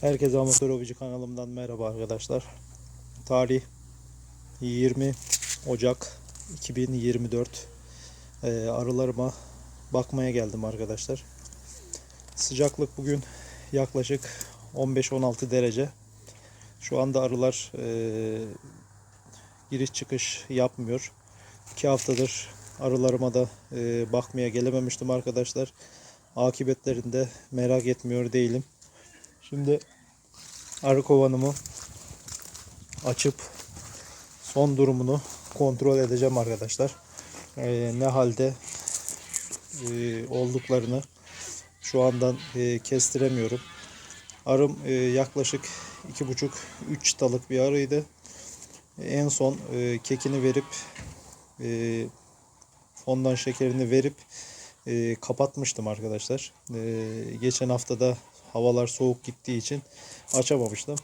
Herkese Amatör Hobici kanalımdan merhaba arkadaşlar. Tarih 20 Ocak 2024. Ee, arılarıma bakmaya geldim arkadaşlar. Sıcaklık bugün yaklaşık 15-16 derece. Şu anda arılar e, giriş çıkış yapmıyor. 2 haftadır arılarıma da e, bakmaya gelememiştim arkadaşlar. Akıbetlerinde merak etmiyor değilim. Şimdi arı kovanımı açıp son durumunu kontrol edeceğim arkadaşlar. Ee, ne halde e, olduklarını şu andan e, kestiremiyorum. Arım e, yaklaşık 2,5-3 çıtalık bir arıydı. En son e, kekini verip e, ondan şekerini verip e, kapatmıştım arkadaşlar. E, geçen haftada havalar soğuk gittiği için açamamıştım.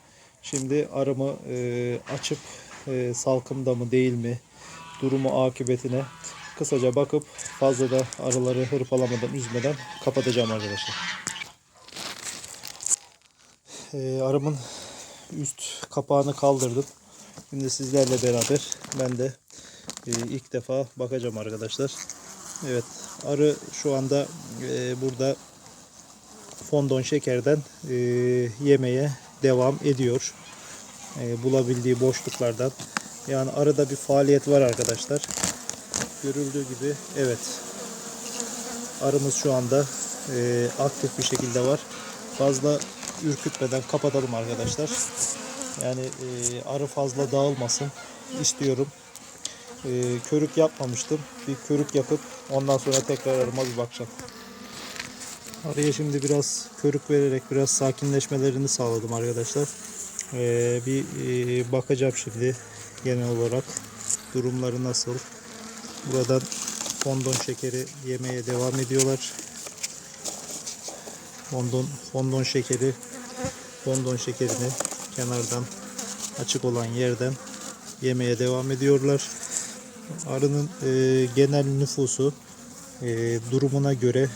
Şimdi arımı e, açıp e, salkımda mı değil mi durumu akıbetine kısaca bakıp fazla da arıları hırpalamadan üzmeden kapatacağım arkadaşlar. E, arımın üst kapağını kaldırdım. Şimdi sizlerle beraber ben de e, ilk defa bakacağım arkadaşlar. Evet arı şu anda e, burada fondon şekerden e, yemeye devam ediyor. E, bulabildiği boşluklardan. Yani arada bir faaliyet var arkadaşlar. Görüldüğü gibi evet. Arımız şu anda e, aktif bir şekilde var. Fazla ürkütmeden kapatalım arkadaşlar. Yani e, arı fazla dağılmasın istiyorum. E, körük yapmamıştım. Bir körük yapıp ondan sonra tekrar arıma bir bakacağım. Araya şimdi biraz körük vererek biraz sakinleşmelerini sağladım arkadaşlar. Ee, bir e, bakacağım şimdi genel olarak durumları nasıl. Buradan fondon şekeri yemeye devam ediyorlar. Fondon, fondon şekeri fondon şekerini kenardan açık olan yerden yemeye devam ediyorlar. Arının e, genel nüfusu e, durumuna göre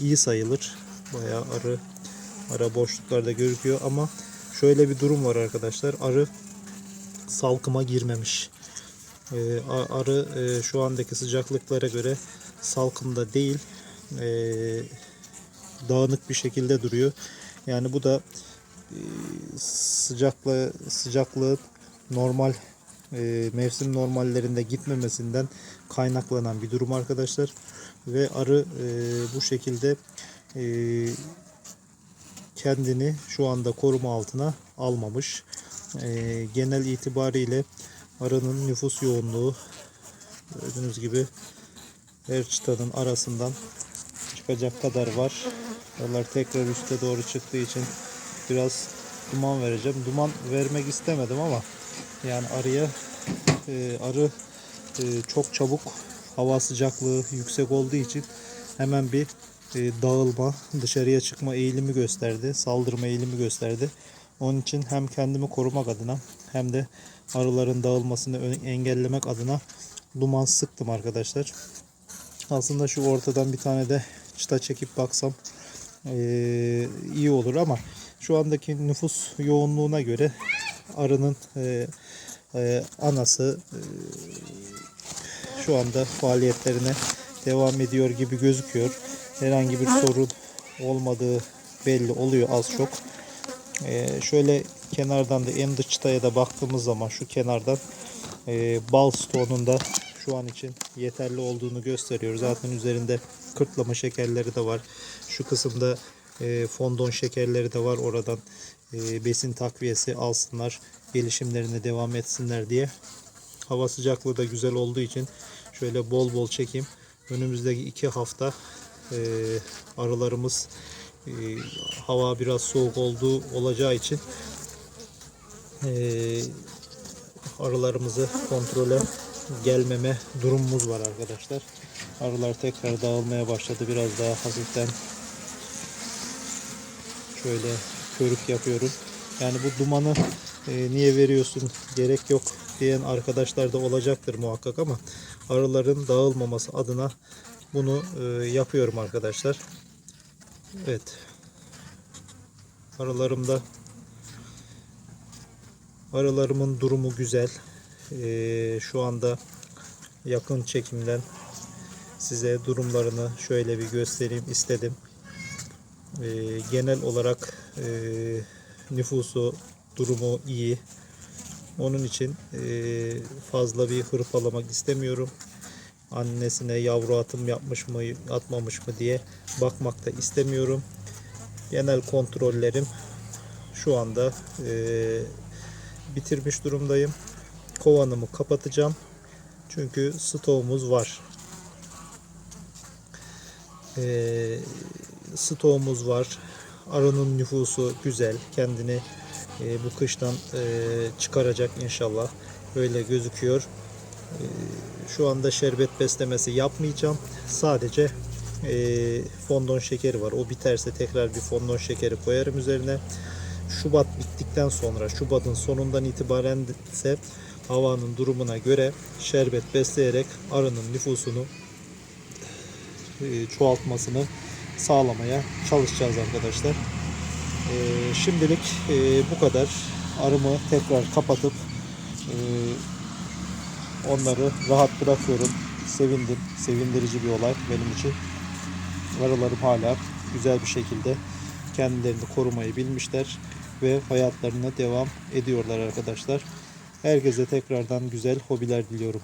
iyi sayılır. Bayağı arı ara boşluklarda gözüküyor ama şöyle bir durum var arkadaşlar. Arı salkıma girmemiş. Ee, arı e, şu andaki sıcaklıklara göre salkımda değil e, dağınık bir şekilde duruyor. Yani bu da e, sıcaklığı sıcaklığın normal e, mevsim normallerinde gitmemesinden kaynaklanan bir durum arkadaşlar ve arı e, bu şekilde e, kendini şu anda koruma altına almamış. E, genel itibariyle arının nüfus yoğunluğu gördüğünüz gibi her çıtanın arasından çıkacak kadar var. Onlar tekrar üste doğru çıktığı için biraz duman vereceğim. Duman vermek istemedim ama yani arıya e, arı e, çok çabuk hava sıcaklığı yüksek olduğu için hemen bir e, dağılma, dışarıya çıkma eğilimi gösterdi. Saldırma eğilimi gösterdi. Onun için hem kendimi korumak adına hem de arıların dağılmasını engellemek adına duman sıktım arkadaşlar. Aslında şu ortadan bir tane de çıta çekip baksam e, iyi olur ama şu andaki nüfus yoğunluğuna göre arının e, e, anası e, şu anda faaliyetlerine devam ediyor gibi gözüküyor. Herhangi bir sorun olmadığı belli oluyor az çok. Ee, şöyle kenardan da en dış çıtaya da baktığımız zaman şu kenardan e, bal stoğunun da şu an için yeterli olduğunu gösteriyor. Zaten üzerinde kırtlama şekerleri de var. Şu kısımda e, fondon şekerleri de var. Oradan e, besin takviyesi alsınlar. Gelişimlerine devam etsinler diye. Hava sıcaklığı da güzel olduğu için şöyle bol bol çekeyim. Önümüzdeki iki hafta e, arılarımız e, hava biraz soğuk olduğu olacağı için e, arılarımızı kontrole gelmeme durumumuz var arkadaşlar. Arılar tekrar dağılmaya başladı. Biraz daha hafiften şöyle körük yapıyorum. Yani bu dumanı e, niye veriyorsun gerek yok diyen arkadaşlar da olacaktır muhakkak ama arıların dağılmaması adına bunu e, yapıyorum arkadaşlar. Evet. Arılarımda Arılarımın durumu güzel. Ee, şu anda yakın çekimden size durumlarını şöyle bir göstereyim istedim. Ee, genel olarak e, nüfusu durumu iyi. Onun için e, fazla bir hırpalamak istemiyorum. Annesine yavru atım yapmış mı atmamış mı diye bakmak da istemiyorum. Genel kontrollerim şu anda e, bitirmiş durumdayım. Kovanımı kapatacağım. Çünkü stoğumuz var. E, stoğumuz var. Arının nüfusu güzel. Kendini e, bu kıştan e, çıkaracak inşallah. Öyle gözüküyor. E, şu anda şerbet beslemesi yapmayacağım. Sadece e, fondon şekeri var. O biterse tekrar bir fondon şekeri koyarım üzerine. Şubat bittikten sonra Şubat'ın sonundan itibaren ise havanın durumuna göre şerbet besleyerek arının nüfusunu e, çoğaltmasını sağlamaya çalışacağız arkadaşlar. E, şimdilik e, bu kadar. Arımı tekrar kapatıp e, onları rahat bırakıyorum. Sevindim. Sevindirici bir olay benim için. Arılarım hala güzel bir şekilde kendilerini korumayı bilmişler ve hayatlarına devam ediyorlar arkadaşlar. Herkese tekrardan güzel hobiler diliyorum.